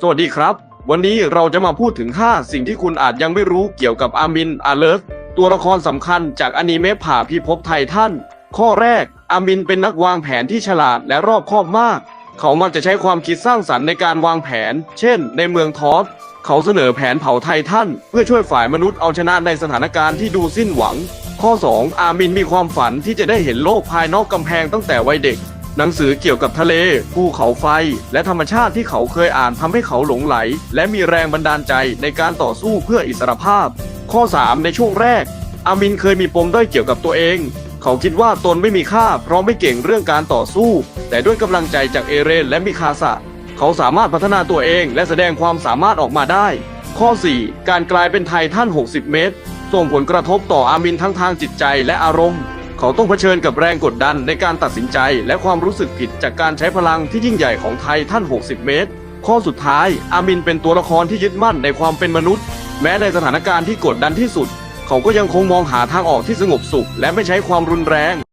สวัสดีครับ วันนี้เราจะมาพูดถึง 5 สิ่งที่คุณอาจยังไม่รู้เกี่ยวกับอามินอาเลิฟตัวละครสำคัญจากอนิเมะผ่าพิภพไททันข้อแรก อามินเป็นนักวางแผนที่ฉลาดและรอบคอบมาก เขามักจะใช้ความคิดสร้างสรรค์ในการวางแผน เช่น ในเมืองทอสเขาเสนอแผนเผาไททันเพื่อช่วยฝ่ายมนุษย์เอาชนะในสถานการณ์ที่ดูสิ้นหวัง ข้อ 2 อามินมีความฝันที่จะได้เห็นโลกภายนอกกำแพงตั้งแต่วัยเด็ก หนังสือเกี่ยวกับทะเล ภูเขาไฟ และธรรมชาติที่เขาเคยอ่านทำให้เขาหลงไหล และมีแรงบันดาลใจในการต่อสู้เพื่ออิสรภาพ ข้อ 3 ในช่วงแรก อามินเคยมีปมด้อยเกี่ยวกับตัวเอง เขาคิดว่าตนไม่มีค่าเพราะไม่เก่งเรื่องการต่อสู้ แต่ด้วยกำลังใจจากเอเรนและมิคาสะเขาสามารถพัฒนาตัวเองและแสดงความสามารถออกมาได้ ข้อ 4 การกลายเป็นไททัน60 เมตร ส่งผลกระทบต่ออามินทั้งทางจิตใจและอารมณ์ เขาต้องเผชิญกับแรงกดดันในการตัดสินใจ และความรู้สึกผิดจากการใช้พลังที่ยิ่งใหญ่ของไททัน60 เมตร ข้อสุดท้าย อามินเป็นตัวละครที่ยึดมั่นในความเป็นมนุษย์ แม้ในสถานการณ์ที่กดดันที่สุด เขาก็ยังคงมองหาทางออกที่สงบสุข และไม่ใช้ความรุนแรง